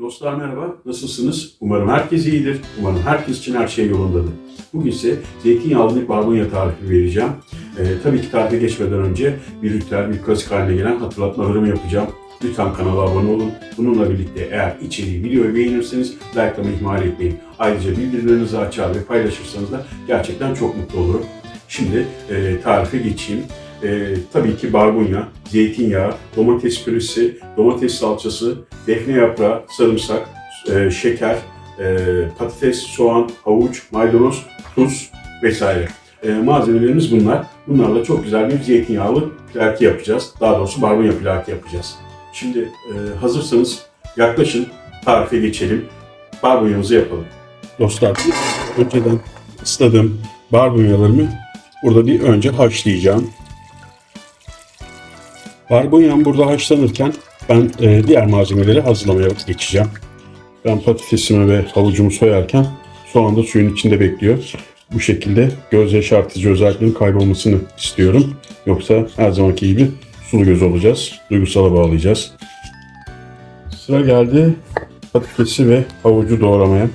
Dostlar merhaba, nasılsınız? Umarım herkes iyidir. Umarım herkes için her şey yolundadır. Bugün ise zeytinyağlı bir barbunya tarifi vereceğim. Ee, tabii ki tarife geçmeden önce bir ritüel, bir klasik haline gelen hatırlatmalarımı yapacağım. Lütfen kanala abone olun. Bununla birlikte eğer içeriği, videoyu beğenirseniz likelamayı ihmal etmeyin. Ayrıca bildirimlerinizi açar ve paylaşırsanız da gerçekten çok mutlu olurum. Şimdi e, tarife geçeyim. E, tabii ki barbunya, zeytinyağı, domates püresi, domates salçası, defne yaprağı, sarımsak, e, şeker, e, patates, soğan, havuç, maydanoz, tuz vesaire. E, malzemelerimiz bunlar. Bunlarla çok güzel bir zeytinyağlı plaki yapacağız. Daha doğrusu barbunya plaki yapacağız. Şimdi e, hazırsanız yaklaşın tarife geçelim. Barbunyamızı yapalım. Dostlar önceden ısladığım barbunyalarımı burada bir önce haşlayacağım. Barbunyam burada haşlanırken ben e, diğer malzemeleri hazırlamaya geçeceğim. Ben patatesimi ve havucumu soyarken soğan da suyun içinde bekliyor. Bu şekilde göz yaşartıcı özelliklerin kaybolmasını istiyorum. Yoksa her zamanki gibi sulu göz olacağız. Duygusala bağlayacağız. Sıra geldi patatesi ve havucu doğramaya.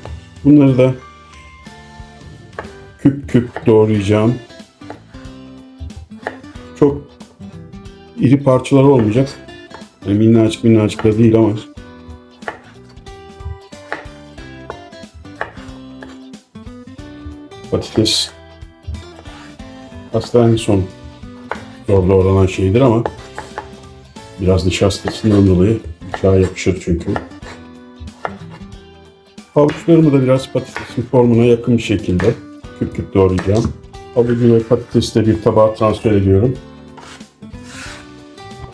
Bunları da küp küp doğrayacağım. Çok iri parçalar olmayacak. Yani minnacık minnacık da değil ama patates aslında en son zor doğranan şeydir ama biraz nişastasından dolayı bıçağa yapışır çünkü. Havuçlarımı da biraz patatesin formuna yakın bir şekilde küp küp doğrayacağım. Havucu ve patatesi de bir tabağa transfer ediyorum.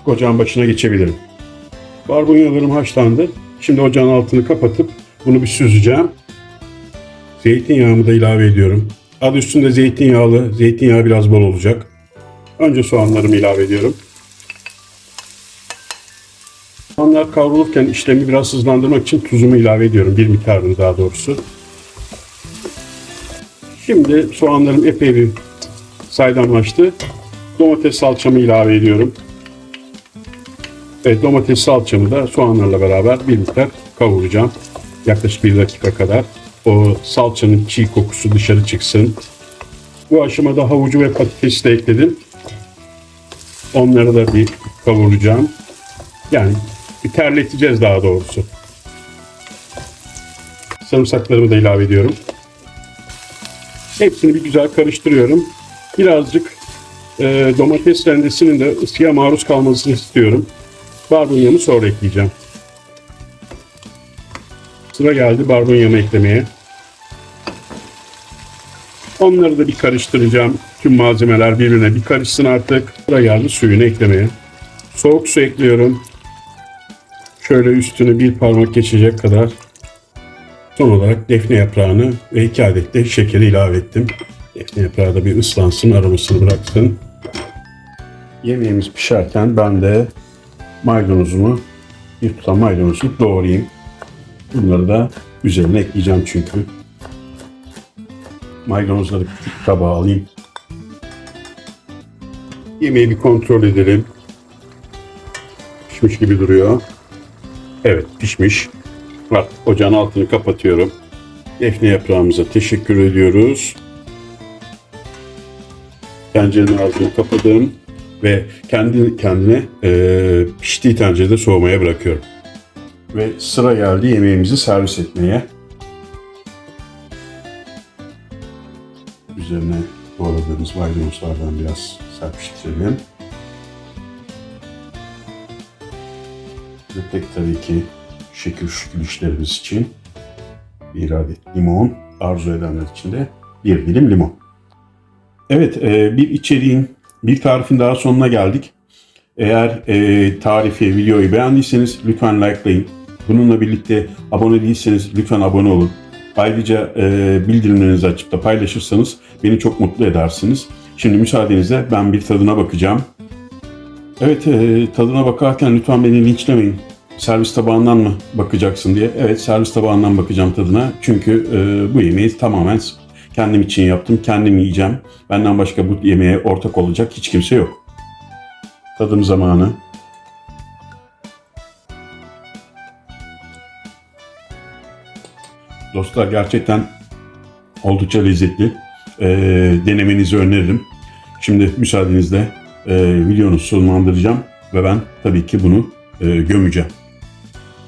Ocağın başına geçebilirim. Barbunyalarım haşlandı. Şimdi ocağın altını kapatıp bunu bir süzeceğim. Zeytinyağımı da ilave ediyorum. Adı üstünde zeytinyağlı, zeytinyağı biraz bol olacak. Önce soğanlarımı ilave ediyorum. Soğanlar kavrulurken işlemi biraz hızlandırmak için tuzumu ilave ediyorum. Bir miktarını daha doğrusu. Şimdi soğanlarım epey bir saydamlaştı. Domates salçamı ilave ediyorum. Ve domates salçamı da soğanlarla beraber bir miktar kavuracağım. Yaklaşık bir dakika kadar. O salçanın çiğ kokusu dışarı çıksın. Bu aşamada havucu ve patatesi de ekledim. Onları da bir kavuracağım. Yani bir terleteceğiz daha doğrusu. Sarımsaklarımı da ilave ediyorum. Hepsini bir güzel karıştırıyorum. Birazcık e, domates rendesinin de ısıya maruz kalmasını istiyorum. Barbunyamı sonra ekleyeceğim. Sıra geldi barbunyamı eklemeye. Onları da bir karıştıracağım. Tüm malzemeler birbirine bir karışsın artık. Sıra geldi suyunu eklemeye. Soğuk su ekliyorum. Şöyle üstünü bir parmak geçecek kadar. Son olarak defne yaprağını ve iki adet de şekeri ilave ettim. Defne yaprağı da bir ıslansın, aromasını bıraksın. Yemeğimiz pişerken ben de maydanozumu, bir tutam maydanozu doğrayayım. Bunları da üzerine ekleyeceğim çünkü. Maydanozları küçük tabağa alayım. Yemeği bir kontrol edelim. Pişmiş gibi duruyor. Evet pişmiş. Bak ocağın altını kapatıyorum. Defne yaprağımıza teşekkür ediyoruz. Tencerenin ağzını kapadım ve kendi kendine e, piştiği tencerede soğumaya bırakıyorum. Ve sıra geldi yemeğimizi servis etmeye. Üzerine doğradığımız maydanozlardan biraz serpiştirelim. Ve tek tabii ki şekil şükür için bir adet limon, arzu edenler için de bir dilim limon. Evet, e, bir içeriğin, bir tarifin daha sonuna geldik. Eğer e, tarifi, videoyu beğendiyseniz lütfen likelayın. Bununla birlikte abone değilseniz lütfen abone olun. Ayrıca e, bildirimlerinizi açıp da paylaşırsanız beni çok mutlu edersiniz. Şimdi müsaadenizle ben bir tadına bakacağım. Evet, e, tadına bakarken lütfen beni linçlemeyin. Servis tabağından mı bakacaksın diye. Evet, servis tabağından bakacağım tadına. Çünkü e, bu yemeği tamamen kendim için yaptım. Kendim yiyeceğim. Benden başka bu yemeğe ortak olacak hiç kimse yok. Tadım zamanı. Dostlar gerçekten oldukça lezzetli. Ee, denemenizi öneririm. Şimdi müsaadenizle e, videonu sonlandıracağım ve ben tabii ki bunu e, gömeceğim.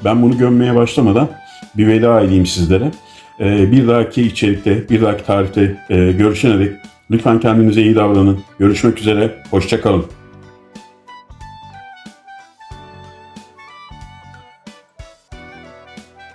Ben bunu gömmeye başlamadan bir veda edeyim sizlere. Ee, bir dahaki içerikte, bir dahaki tarihte e, görüşene dek lütfen kendinize iyi davranın. Görüşmek üzere, hoşçakalın.